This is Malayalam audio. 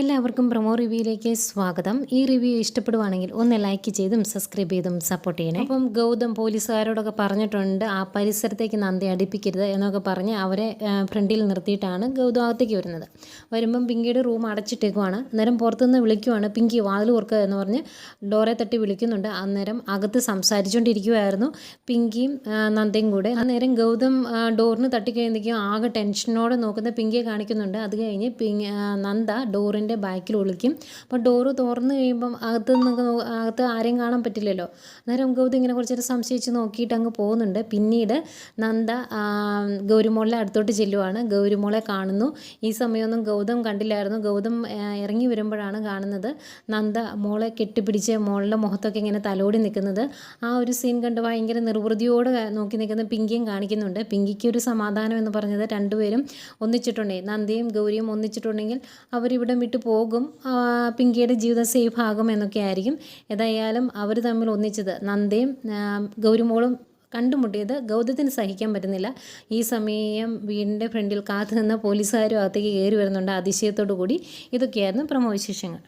എല്ലാവർക്കും പ്രൊമോ റിവ്യൂയിലേക്ക് സ്വാഗതം. ഈ റിവ്യൂ ഇഷ്ടപ്പെടുവാണെങ്കിൽ ഒന്ന് ലൈക്ക് ചെയ്തും സബ്സ്ക്രൈബ് ചെയ്തും സപ്പോർട്ട് ചെയ്യണം. അപ്പം ഗൗതം പോലീസുകാരോടൊക്കെ പറഞ്ഞിട്ടുണ്ട് ആ പരിസരത്തേക്ക് നന്ദി അടുപ്പിക്കരുത് എന്നൊക്കെ പറഞ്ഞ് അവരെ ഫ്രണ്ടിൽ നിർത്തിയിട്ടാണ് ഗൗതം അകത്തേക്ക് വരുന്നത്. വരുമ്പം പിങ്കിയുടെ റൂം അടച്ചിട്ടേക്കുവാണ്. അന്നേരം പുറത്തുനിന്ന് വിളിക്കുവാണ് പിങ്കി വാതിൽ ഓർക്കുക എന്ന് പറഞ്ഞ് ഡോറെ തട്ടി വിളിക്കുന്നുണ്ട്. അന്നേരം അകത്ത് സംസാരിച്ചുകൊണ്ടിരിക്കുമായിരുന്നു പിങ്കിയും നന്ദയും കൂടെ. അന്നേരം ഗൗതം ഡോറിന് തട്ടിക്കഴിഞ്ഞിരിക്കും ആകെ ടെൻഷനോടെ നോക്കുന്ന പിങ്കിയെ കാണിക്കുന്നുണ്ട്. അത് കഴിഞ്ഞ് പിങ് നന്ദ നന്ദ ഡോറിന്റെ ബാക്കിൽ ഒളിക്കും. അപ്പോൾ ഡോറ് തുറന്ന് കഴിയുമ്പം അകത്ത് നിന്ന് അകത്ത് ആരെയും കാണാൻ പറ്റില്ലല്ലോ. അന്നേരം ഗൗതി ഇങ്ങനെ കുറച്ചൊരു സംശയിച്ച് നോക്കിയിട്ട് അങ്ങ് പോകുന്നുണ്ട്. പിന്നീട് നന്ദ ഗൗരിമോളിലെ ഗൗരിമോളെ അടുത്തോട്ട് ചെല്ലുവാണ്. ഗൗരിമോളെ കാണുന്നു. ഈ സമയമൊന്നും ഗൗതം കണ്ടില്ലായിരുന്നു. ഗൗതം ഇറങ്ങി വരുമ്പോഴാണ് കാണുന്നത്. നന്ദ മോളെ കെട്ടിപ്പിടിച്ച് മോളുടെ മുഖത്തൊക്കെ ഇങ്ങനെ തലോടി നിൽക്കുന്നത്. ആ ഒരു സീൻ കണ്ട് ഭയങ്കര നിർവൃതിയോടെ നോക്കി നിൽക്കുന്ന പിങ്കിയും കാണിക്കുന്നുണ്ട്. പിങ്കിക്ക് ഒരു സമാധാനം എന്ന് പറഞ്ഞത് രണ്ടുപേരും ഒന്നിച്ചിട്ടുണ്ടെങ്കിൽ നന്ദിയും ഗൗരിയും ഒന്നിച്ചിട്ടുണ്ടെങ്കിൽ അവരിവിടെ വിട്ടു പോകും പിങ്കിയുടെ ജീവിതം സേഫ് ആകും എന്നൊക്കെ ആയിരിക്കും. ഏതായാലും അവർ തമ്മിൽ ഒന്നിച്ചത് നന്ദയും ഗൗരിമോളും കണ്ടുമുട്ടിയത് ഗൗതത്തിന് സഹിക്കാൻ പറ്റുന്നില്ല. ഈ സമയം വീടിന്റെ ഫ്രണ്ടിൽ കാത്തു നിന്ന പോലീസുകാരും അകത്തേക്ക് കയറി വരുന്നുണ്ട്. അതിശയത്തോടു കൂടി ഇതൊക്കെയായിരുന്നു പ്രമോ വിശേഷങ്ങൾ